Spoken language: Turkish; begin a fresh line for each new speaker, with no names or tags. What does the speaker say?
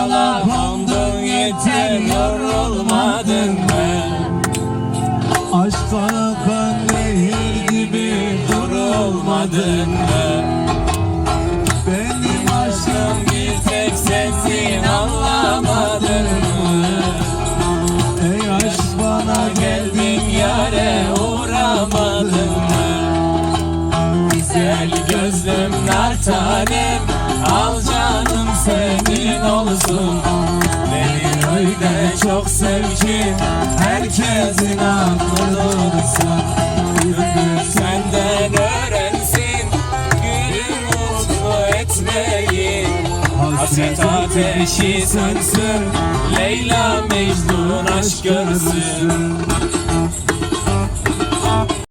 dala kondun yeter yorulmadın mı? Aşkla akan nehir gibi durulmadın mı?
Benim
aşkım bir tek sensin anlamadın mı?
Ey aşk bana
geldin yare uğramadın mı? Güzel gözlüm nar tanem olsun. Beni öyle çok sev ki Herkesin aklı dursun Gönül senden öğrensin Gülü mutlu etmeyi. Hasret ateşi sönsün Leyla Mecnun aşk görsün